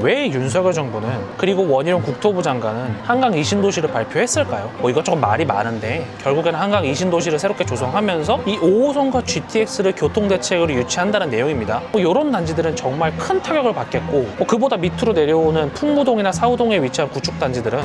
왜 윤석열 정부는 그리고 원희룡 국토부 장관은 한강 이신도시를 발표했을까요? 뭐 이것저것 말이 많은데 결국에는 한강 이신도시를 새롭게 조성하면서 이 5호선과 GTX를 교통대책으로 유치한다는 내용입니다. 뭐 이런 단지들은 정말 큰 타격을 받겠고 뭐 그보다 밑으로 내려오는 풍무동이나 사우동에 위치한 구축단지들은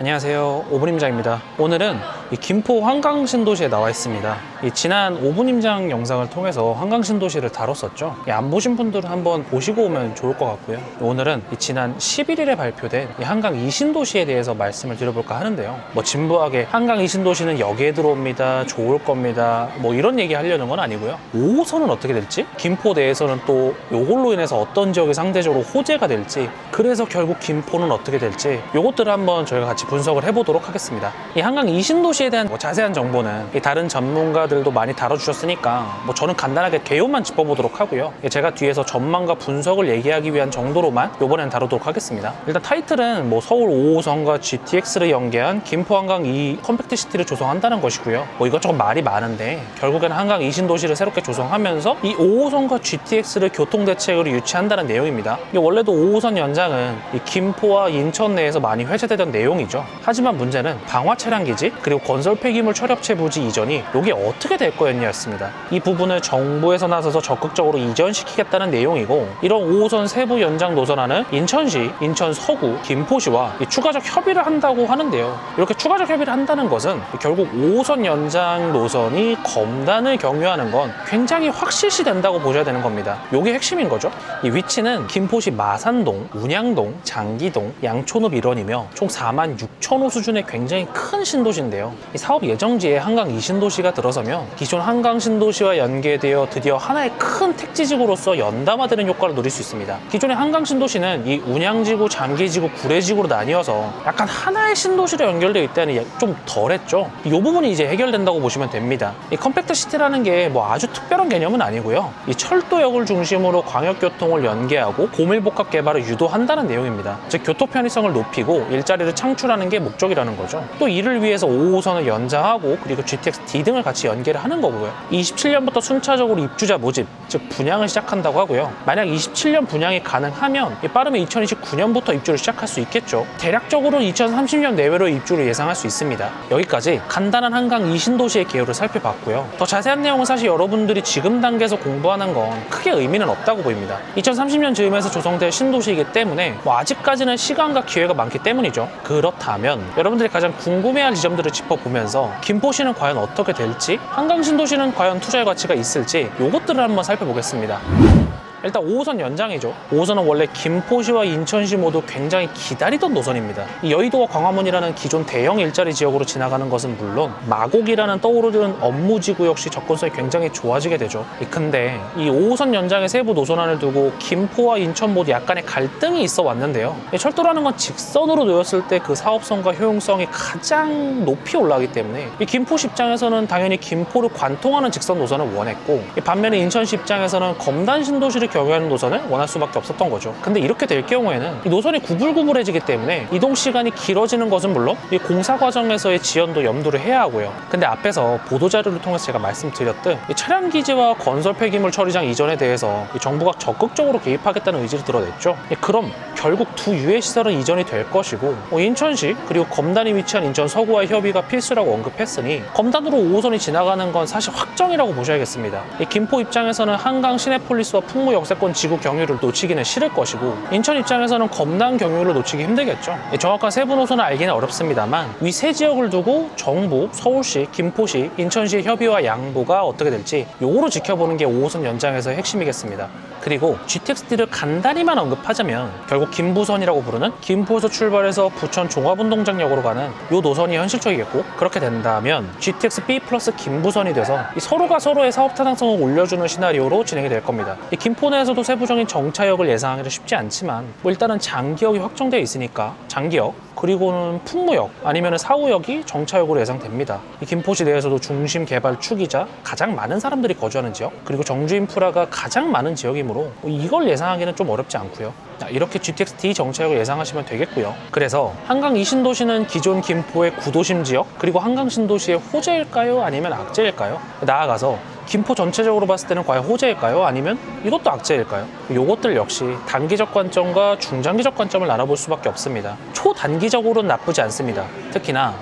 안녕하세요. 오분임장입니다. 오늘은 이 김포 한강신도시에 나와 있습니다. 이 지난 오분임장 영상을 통해서 한강신도시를 다뤘었죠. 이안 보신 분들은 한번 보시고 오면 좋을 것 같고요. 오늘은 이 지난 11일에 발표된 이 한강 이신도시에 대해서 말씀을 드려볼까 하는데요. 뭐 진부하게 한강 이신도시는 여기에 들어옵니다. 좋을 겁니다. 뭐 이런 얘기 하려는 건 아니고요. 5호선은 어떻게 될지, 김포 내에서는 또 요걸로 인해서 어떤 지역이 상대적으로 호재가 될지, 그래서 결국 김포는 어떻게 될지 요것들을 한번 저희가 같이 분석을 해보도록 하겠습니다. 이 한강 이신도시에 대한 뭐 자세한 정보는 이 다른 전문가 들도 많이 다뤄주셨으니까 뭐 저는 간단하게 개요만 짚어보도록 하고요. 예, 제가 뒤에서 전망과 분석을 얘기하기 위한 정도로만 이번엔 다루도록 하겠습니다. 일단 타이틀은 뭐 서울 5호선과 GTX를 연계한 김포 한강 2 컴팩트 시티를 조성한다는 것이고요. 뭐 이것저것 말이 많은데 결국에는 한강 이신도시를 새롭게 조성하면서 이 5호선과 GTX를 교통 대책으로 유치한다는 내용입니다. 원래도 5호선 연장은 이 김포와 인천 내에서 많이 회자되던 내용이죠. 하지만 문제는 방화 차량 기지 그리고 건설 폐기물 철업체 부지 이전이 이게 어떻게 될 거였냐였습니다. 이 부분을 정부에서 나서서 적극적으로 이전시키겠다는 내용이고 이런 5호선 세부 연장 노선안은 인천시, 인천 서구, 김포시와 이 추가적 협의를 한다고 하는데요. 이렇게 추가적 협의를 한다는 것은 결국 5호선 연장 노선이 검단을 경유하는 건 굉장히 확실시 된다고 보셔야 되는 겁니다. 이게 핵심인 거죠. 이 위치는 김포시 마산동, 운양동, 장기동, 양촌읍 일원이며 총 4만 6천 호 수준의 굉장히 큰 신도시인데요. 이 사업 예정지에 한강 이신도시가 들어서면 기존 한강 신도시와 연계되어 드디어 하나의 큰 택지지구로서 연담화되는 효과를 누릴 수 있습니다. 기존의 한강 신도시는 이 운양지구, 장기지구, 구례지구로 나뉘어서 약간 하나의 신도시로 연결되어 있다는 좀 덜했죠. 이 부분이 이제 해결된다고 보시면 됩니다. 이 컴팩트 시티라는 게 뭐 아주 특별한 개념은 아니고요. 이 철도역을 중심으로 광역교통을 연계하고 고밀복합 개발을 유도한다는 내용입니다. 즉 교토 편의성을 높이고 일자리를 창출하는 게 목적이라는 거죠. 또 이를 위해서 5호선을 연장하고 그리고 GTX D 등을 같이 연계를 하는 거고요. 27년부터 순차적으로 입주자 모집, 즉 분양을 시작한다고 하고요. 만약 27년 분양이 가능하면 이 빠르면 2029년부터 입주를 시작할 수 있겠죠. 대략적으로 2030년 내외로 입주를 예상할 수 있습니다. 여기까지 간단한 한강 이신도시의 개요를 살펴봤고요. 더 자세한 내용은 사실 여러분들이 지금 단계에서 공부하는 건 크게 의미는 없다고 보입니다. 2030년 즈음에서 조성될 신도시이기 때문에 뭐 아직까지는 시간과 기회가 많기 때문이죠. 그렇다면 여러분들이 가장 궁금해할 지점들을 짚어보면서 김포시는 과연 어떻게 될지 한강 신도시는 과연 투자의 가치가 있을지 이것들을 한번 살펴보겠습니다. 일단 5호선 연장이죠. 5호선은 원래 김포시와 인천시 모두 굉장히 기다리던 노선입니다. 이 여의도와 광화문이라는 기존 대형 일자리 지역으로 지나가는 것은 물론 마곡이라는 떠오르는 업무지구 역시 접근성이 굉장히 좋아지게 되죠. 이 근데 이 5호선 연장의 세부 노선안을 두고 김포와 인천 모두 약간의 갈등이 있어 왔는데요. 이 철도라는 건 직선으로 놓였을 때 그 사업성과 효용성이 가장 높이 올라가기 때문에 이 김포시 입장에서는 당연히 김포를 관통하는 직선 노선을 원했고 이 반면에 인천시 입장에서는 검단 신도시를 경유하는 노선을 원할 수밖에 없었던 거죠. 근데 이렇게 될 경우에는 이 노선이 구불구불해지기 때문에 이동 시간이 길어지는 것은 물론 이 공사 과정에서의 지연도 염두를 해야 하고요. 근데 앞에서 보도 자료를 통해서 제가 말씀드렸듯 이 차량 기지와 건설 폐기물 처리장 이전에 대해서 이 정부가 적극적으로 개입하겠다는 의지를 드러냈죠. 예, 그럼 결국 두 유해 시설은 이전이 될 것이고 뭐 인천시 그리고 검단이 위치한 인천 서구와의 협의가 필수라고 언급했으니 검단으로 5호선이 지나가는 건 사실 확정이라고 보셔야겠습니다. 이 김포 입장에서는 한강 시내폴리스와 풍무 역 세권 지구 경유를 놓치기는 싫을 것이고 인천 입장에서는 검단 경유를 놓치기 힘들겠죠. 이 정확한 세부 노선을 알기는 어렵습니다만 위 세 지역을 두고 정부, 서울시, 김포시, 인천시의 협의와 양보가 어떻게 될지 요거로 지켜보는 게 5호선 연장에서의 핵심이겠습니다. 그리고 GTX-D를 간단히만 언급하자면 결국 김부선이라고 부르는 김포에서 출발해서 부천 종합운동장역으로 가는 요 노선이 현실적이겠고 그렇게 된다면 GTX-B 플러스 김부선이 돼서 이 서로가 서로의 사업 타당성을 올려주는 시나리오로 진행이 될 겁니다. 이 김포 내에서도 세부적인 정차역을 예상하기는 쉽지 않지만 뭐 일단은 장기역이 확정되어 있으니까 장기역 그리고는 풍무역 아니면 사후역이 정차역으로 예상됩니다. 이 김포시 내에서도 중심 개발 축이자 가장 많은 사람들이 거주하는 지역 그리고 정주 인프라가 가장 많은 지역이므로 뭐 이걸 예상하기는 좀 어렵지 않고요. 자, 이렇게 GTX-D 정차역을 예상하시면 되겠고요. 그래서 한강 이신도시는 기존 김포의 구도심 지역 그리고 한강 신도시의 호재일까요? 아니면 악재일까요? 나아가서 김포 전체적으로 봤을 때는 과연 호재일까요? 아니면 이것도 악재일까요? 이것들 역시 단기적 관점과 중장기적 관점을 알아볼 수밖에 없습니다. 초단기적으로는 나쁘지 않습니다. 특히나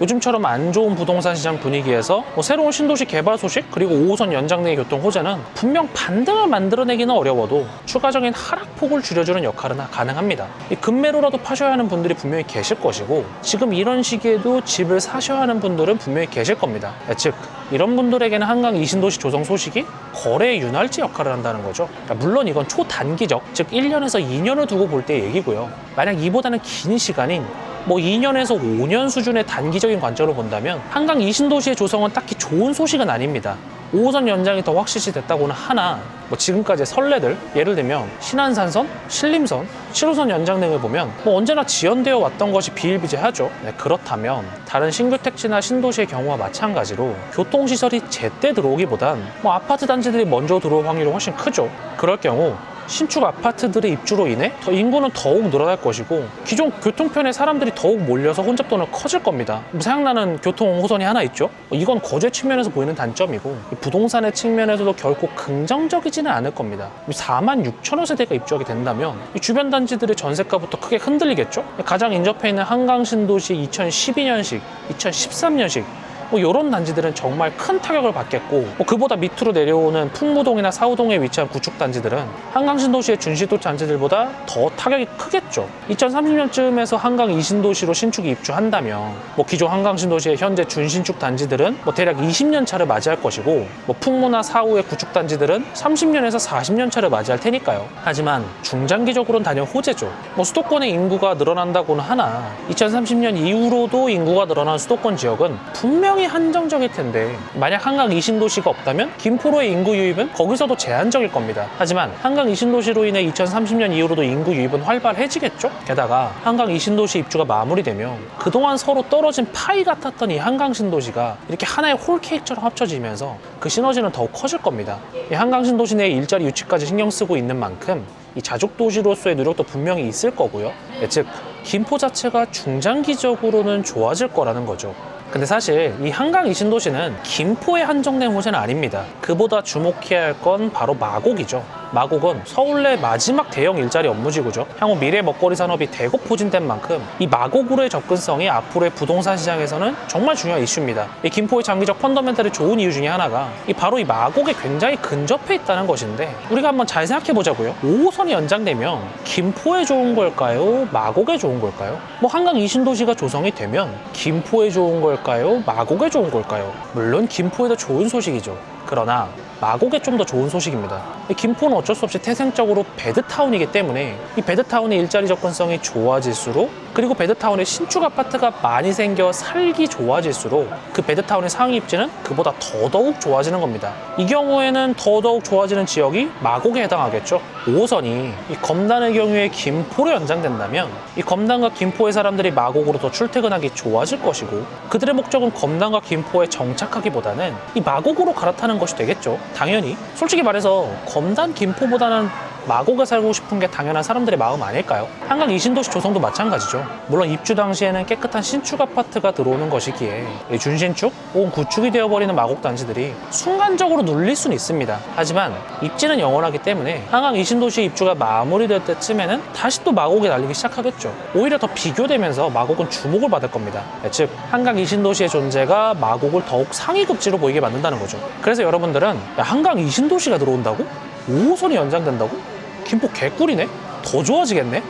요즘처럼 안 좋은 부동산 시장 분위기에서 뭐 새로운 신도시 개발 소식 그리고 5호선 연장 내 교통 호재는 분명 반등을 만들어내기는 어려워도 추가적인 하락폭을 줄여주는 역할은 가능합니다. 이 급매로라도 파셔야 하는 분들이 분명히 계실 것이고 지금 이런 시기에도 집을 사셔야 하는 분들은 분명히 계실 겁니다. 예, 즉 이런 분들에게는 한강 이신도시 조성 소식이 거래의 윤활지 역할을 한다는 거죠. 그러니까 물론 이건 초단기적, 즉 1년에서 2년을 두고 볼 때 얘기고요. 만약 이보다는 긴 시간인 뭐 2년에서 5년 수준의 단기적인 관점으로 본다면 한강 이신도시의 조성은 딱히 좋은 소식은 아닙니다. 5호선 연장이 더 확실시 됐다고는 하나 뭐 지금까지의 선례들 예를 들면 신안산선, 신림선, 7호선 연장 등을 보면 뭐 언제나 지연되어 왔던 것이 비일비재하죠. 네, 그렇다면 다른 신규 택지나 신도시의 경우와 마찬가지로 교통시설이 제때 들어오기보단 뭐 아파트 단지들이 먼저 들어올 확률이 훨씬 크죠. 그럴 경우 신축 아파트들의 입주로 인해 더 인구는 더욱 늘어날 것이고 기존 교통편에 사람들이 더욱 몰려서 혼잡도는 커질 겁니다. 뭐 생각나는 교통 호선이 하나 있죠. 이건 거제 측면에서 보이는 단점이고 이 부동산의 측면에서도 결코 긍정적이지는 않을 겁니다. 4만 6천여 세대가 입주하게 된다면 이 주변 단지들의 전세가부터 크게 흔들리겠죠. 가장 인접해 있는 한강 신도시 2012년식, 2013년식 뭐 이런 단지들은 정말 큰 타격을 받겠고 뭐 그보다 밑으로 내려오는 풍무동이나 사우동에 위치한 구축 단지들은 한강 신도시의 준시도 단지들보다 더 타격이 크겠죠. 2030년쯤에서 한강 이신도시로 신축이 입주한다면 뭐 기존 한강 신도시의 현재 준신축 단지들은 뭐 대략 20년 차를 맞이할 것이고 뭐 풍무나 사후의 구축 단지들은 30년에서 40년 차를 맞이할 테니까요. 하지만 중장기적으로는 단연 호재죠. 뭐 수도권의 인구가 늘어난다고는 하나 2030년 이후로도 인구가 늘어난 수도권 지역은 분명 히 한정적일 텐데 만약 한강 이신도시가 없다면 김포로의 인구 유입은 거기서도 제한적일 겁니다. 하지만 한강 이신도시로 인해 2030년 이후로도 인구 유입은 활발해지겠죠? 게다가 한강 이신도시 입주가 마무리되면 그동안 서로 떨어진 파이 같았던 이 한강 신도시가 이렇게 하나의 홀케이크처럼 합쳐지면서 그 시너지는 더욱 커질 겁니다. 이 한강 신도시 내 일자리 유치까지 신경 쓰고 있는 만큼 이 자족 도시로서의 노력도 분명히 있을 거고요. 예, 즉 김포 자체가 중장기적으로는 좋아질 거라는 거죠. 근데 사실 이 한강 이신도시는 김포에 한정된 호재는 아닙니다. 그보다 주목해야 할 건 바로 마곡이죠. 마곡은 서울 내 마지막 대형 일자리 업무지구죠. 향후 미래 먹거리 산업이 대폭 포진된 만큼 이 마곡으로의 접근성이 앞으로의 부동산 시장에서는 정말 중요한 이슈입니다. 이 김포의 장기적 펀더멘탈이 좋은 이유 중에 하나가 이 바로 이 마곡에 굉장히 근접해 있다는 것인데 우리가 한번 잘 생각해 보자고요. 5호선이 연장되면 김포에 좋은 걸까요? 마곡에 좋은 걸까요? 뭐 한강 이신도시가 조성이 되면 김포에 좋은 걸까요? 마곡에 좋은 걸까요? 물론 김포에도 좋은 소식이죠. 그러나 마곡에 좀 더 좋은 소식입니다. 이 김포는 어쩔 수 없이 태생적으로 베드타운이기 때문에 이 베드타운의 일자리 접근성이 좋아질수록 그리고 베드타운에 신축 아파트가 많이 생겨 살기 좋아질수록 그 베드타운의 상위 입지는 그보다 더더욱 좋아지는 겁니다. 이 경우에는 더더욱 좋아지는 지역이 마곡에 해당하겠죠. 5호선이 이 검단의 경우에 김포로 연장된다면 이 검단과 김포의 사람들이 마곡으로 더 출퇴근하기 좋아질 것이고 그들의 목적은 검단과 김포에 정착하기보다는 이 마곡으로 갈아타는 것이 되겠죠. 당연히. 솔직히 말해서 검단 김포보다는 마곡에 살고 싶은 게 당연한 사람들의 마음 아닐까요? 한강 이신도시 조성도 마찬가지죠. 물론 입주 당시에는 깨끗한 신축 아파트가 들어오는 것이기에 이 준신축 혹은 구축이 되어버리는 마곡 단지들이 순간적으로 눌릴 수는 있습니다. 하지만 입지는 영원하기 때문에 한강 이신도시 입주가 마무리될 때쯤에는 다시 또 마곡에 날리기 시작하겠죠. 오히려 더 비교되면서 마곡은 주목을 받을 겁니다. 네, 즉 한강 이신도시의 존재가 마곡을 더욱 상위급지로 보이게 만든다는 거죠. 그래서 여러분들은 야, 한강 이신도시가 들어온다고? 5호선이 연장된다고? 김포 개꿀이네? 더 좋아지겠네?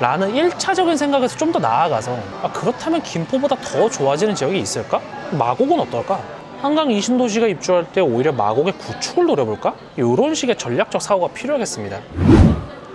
라는 1차적인 생각에서 좀 더 나아가서 아, 그렇다면 김포보다 더 좋아지는 지역이 있을까? 마곡은 어떨까? 한강 이신도시가 입주할 때 오히려 마곡의 구축을 노려볼까? 이런 식의 전략적 사고가 필요하겠습니다.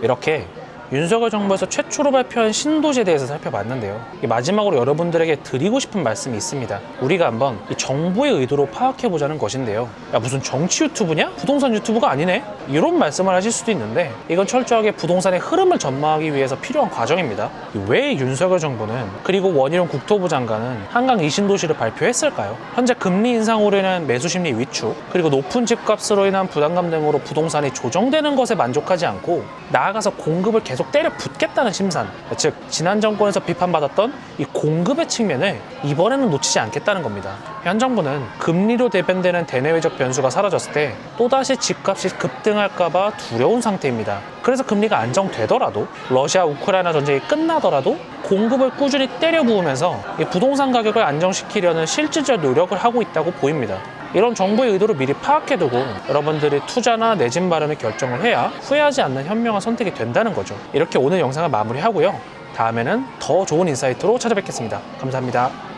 이렇게 윤석열 정부에서 최초로 발표한 신도시에 대해서 살펴봤는데요. 이 마지막으로 여러분들에게 드리고 싶은 말씀이 있습니다. 우리가 한번 이 정부의 의도로 파악해 보자는 것인데요. 야 무슨 정치 유튜브냐? 부동산 유튜브가 아니네? 이런 말씀을 하실 수도 있는데 이건 철저하게 부동산의 흐름을 전망하기 위해서 필요한 과정입니다. 왜 윤석열 정부는 그리고 원희룡 국토부 장관은 한강 이신도시를 발표했을까요? 현재 금리 인상으로 인한 매수 심리 위축 그리고 높은 집값으로 인한 부담감 등으로 부동산이 조정되는 것에 만족하지 않고 나아가서 공급을 계속 계속 때려 붙겠다는 심산, 즉 지난 정권에서 비판받았던 이 공급의 측면을 이번에는 놓치지 않겠다는 겁니다. 현 정부는 금리로 대변되는 대내외적 변수가 사라졌을 때 또다시 집값이 급등할까봐 두려운 상태입니다. 그래서 금리가 안정되더라도 러시아 우크라이나 전쟁이 끝나더라도 공급을 꾸준히 때려 부으면서 이 부동산 가격을 안정시키려는 실질적 노력을 하고 있다고 보입니다. 이런 정부의 의도를 미리 파악해두고 여러분들이 투자나 내 집 마련을 결정을 해야 후회하지 않는 현명한 선택이 된다는 거죠. 이렇게 오늘 영상을 마무리하고요. 다음에는 더 좋은 인사이트로 찾아뵙겠습니다. 감사합니다.